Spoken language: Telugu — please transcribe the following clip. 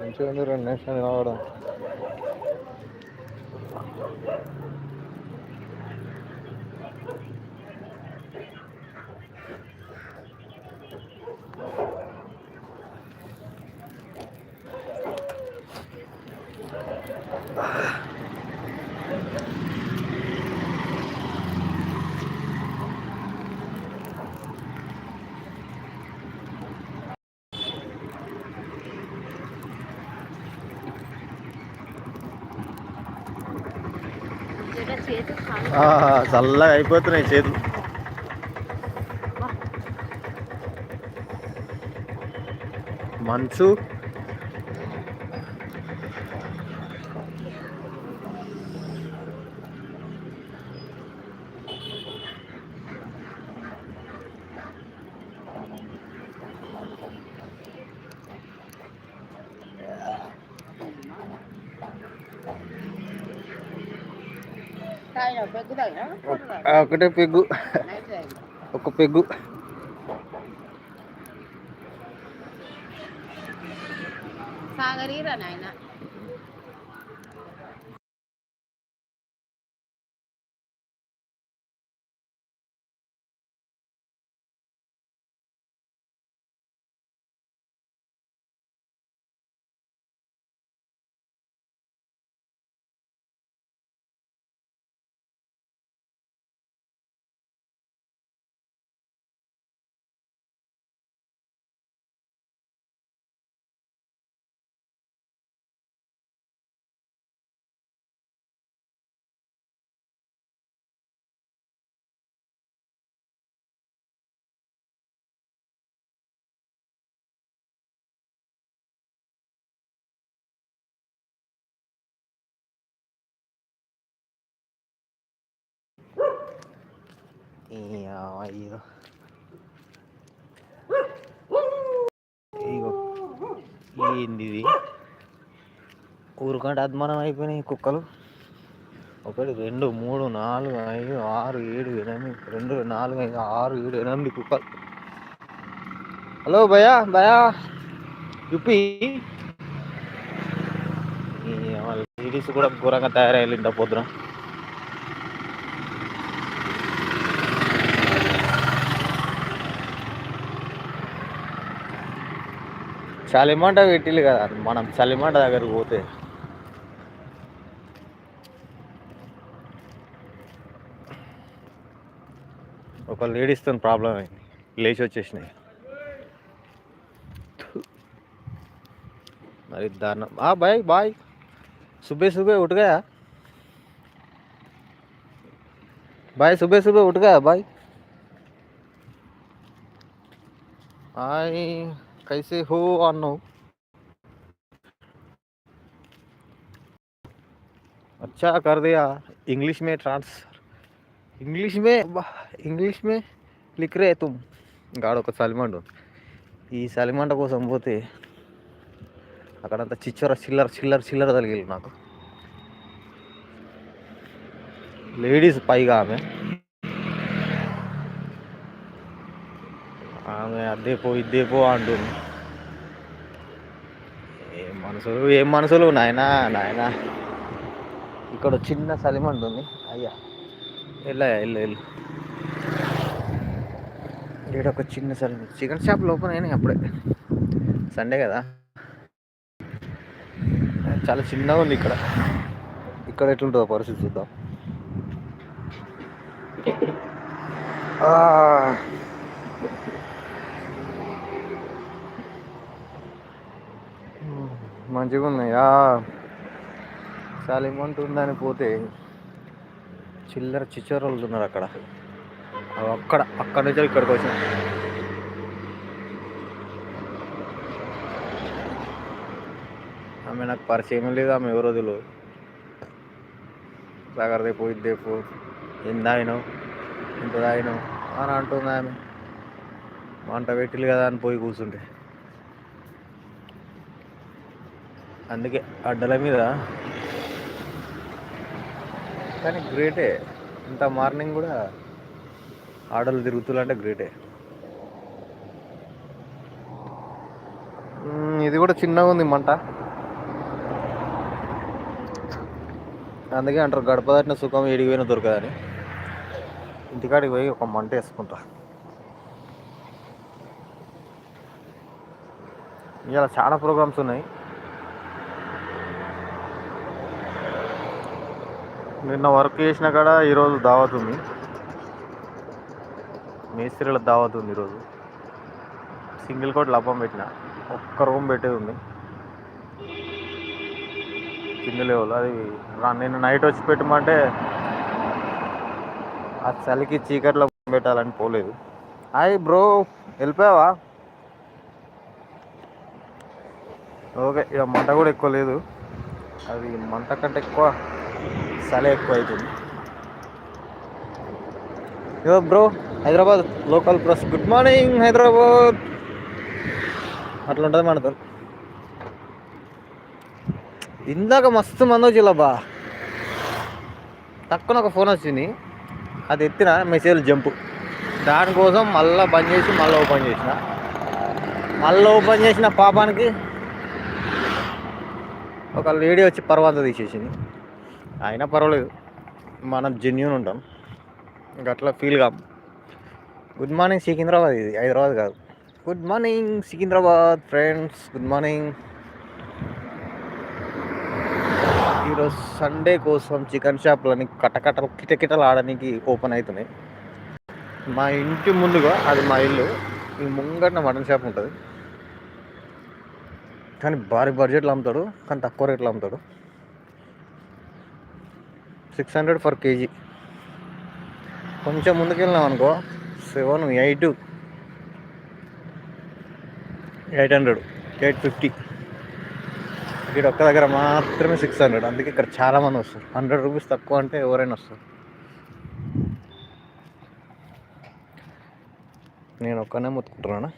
మంచిగా ఉంది రెండు నిమిషాలు రావడం చల్లగా అయిపోతున్నాయి చేతులు. మంచు. ఒకటే పెగ్గు. ఒక పెగ్గు. సాగరీరా నాయన? అయ్యో ఇగో ఏంది ఇది? ఊరుకంటే అద్మానం అయిపోయినాయి కుక్కలు. ఒకటి రెండు మూడు నాలుగు ఐదు ఆరు ఏడు ఎనిమిది రెండు నాలుగు ఐదు ఆరు ఏడు ఎనిమిది కుక్కలు. హలో భయా భయా యుపి. లేడీస్ కూడా ఘోరంగా తయారయ్యాలి ఇంత పొద్దున. చలిమంట పెట్టిల్లు కదా. మనం చలిమంట దగ్గరకు పోతే. ఒక లేడీస్తో ప్రాబ్లం అయింది. లేచి వచ్చేసినాయి. మరి దారుణం. ఆ బాయ్ బాయ్. సుబ్బే సుబ్బే ఉటుగా బాయ్ సుబ్బే సుబ్బే ఉటుగా బాయ్? బాయ్ कैसे हो अनु अच्छा कर दिया इंग्लिश में ट्रांसफर इंग्लिश में इंग्लिश में लिख रहे तुम గాడు ఒక సలిమండు ఈ సలిమంట కోసం పోతే అక్కడంతా చిచ్చర చిల్లర చిల్లర చిల్లర తగిలి నాకు లేడీస్ పైగా ఆమె ఆమె అద్దే పో ఇదే పో అంటుంది. ఏం మనసులు ఏం మనసులు నాయనా నాయనా. ఇక్కడ చిన్న సలిమ ఉంటుంది అయ్యా. వెళ్ళా వెళ్ళు వెళ్ళు ఇక్కడ ఒక చిన్న సలిమ చికెన్ షాప్ ఓపెన్ అయినాయి అప్పుడే. సండే కదా. చాలా చిన్నగా ఉంది ఇక్కడ. ఇక్కడ ఎట్లుంటుందో పరిస్థితి చూద్దాం. మంచిగా ఉన్నాయా. చాలా అమౌంట్ ఉందని పోతే చిల్లర చిచ్చరోళ్ళు ఉన్నారు అక్కడ. అక్కడ అక్కడ నుంచి ఇక్కడికి వచ్చిన. ఆమె నాకు పరిచయం లేదు ఆమె ఎవరో తెలియదు సాగర్ దేపు ఇది దేపు ఎంత తాగినావు ఇంత తాగినావు అని అంటుంది ఆమె. మంట పెట్టిలు కదా అని పోయి కూర్చుంటే. అందుకే అడ్డల మీద. కానీ గ్రేటే. ఇంత మార్నింగ్ కూడా ఆడలు తిరుగుతులంటే గ్రేటే. ఇది కూడా చిన్నగా ఉంది మంట. అందుకే అంటారు గడప దాటిన సుఖం ఏడికి దొరకదని. ఇంటికాడికి పోయి ఒక మంట వేసుకుంటా. ఇలా చాలా ప్రోగ్రామ్స్ ఉన్నాయి. నిన్న వర్క్ చేసిన కాడ ఈరోజు దావత్ ఉంది. మేస్త్రీల దావత్ ఉంది ఈరోజు. సింగిల్ కోట్ లబ్బం పెట్టిన. ఒక్క రూమ్ పెట్టేది ఉంది. కింద లెవెల్ అది నిన్న నైట్ వచ్చి పెట్టమంటే ఆ చలికి చీకట్లో పెట్టాలని పోలేదు. Hi bro వెళ్ళిపోయావా? ఓకే ఇక మంట కూడా ఎక్కువ లేదు. అది మంట కంటే ఎక్కువ చాలా ఎక్కువ అవుతుంది yo bro Hyderabad local press. Good morning Hyderabad. అట్లా ఉంటుంది మనతో. ఇందాక మస్తు మంది వచ్చిల్లబ్బా తక్కువ ఒక ఫోన్ వచ్చింది. అది ఎత్తిన మెసేజ్ జంపు. దానికోసం మళ్ళీ బంద్ చేసి మళ్ళీ ఓపెన్ చేసిన. మళ్ళీ ఓపెన్ చేసిన పాపానికి ఒక లేడీ వచ్చి పర్వాత తీసేసింది. అయినా పర్వాలేదు. మనం జెన్యున్ ఉంటాం. ఇంకా అట్లా ఫీల్ కాం. గుడ్ మార్నింగ్ సికింద్రాబాద్ ఇది. హైదరాబాద్ కాదు. Good morning Secunderabad friends good morning ఈరోజు సండే కోసం చికెన్ షాప్లని కటకటలు కిటకిటలు ఆడడానికి ఓపెన్ అవుతున్నాయి మా ఇంటి ముందుగా అది మా ఇల్లు. ఈ ముంగట మటన్ షాప్ ఉంటుంది. కానీ భారీ బడ్జెట్లో అమ్ముతాడు కానీ తక్కువ రేట్లో అమ్ముతాడు. Six hundred for KG. కొంచెం ముందుకెళ్ళినాం అనుకో seven eight eight hundred eight fifty. ఇక్కడ ఒక్క దగ్గర మాత్రమే సిక్స్ హండ్రెడ్ అందుకే ఇక్కడ చాలా మంది వస్తారు. హండ్రెడ్ రూపీస్ తక్కువ అంటే ఎవరైనా వస్తారు. నేను ఒక్కనే ముత్తుకుంటున్నాను?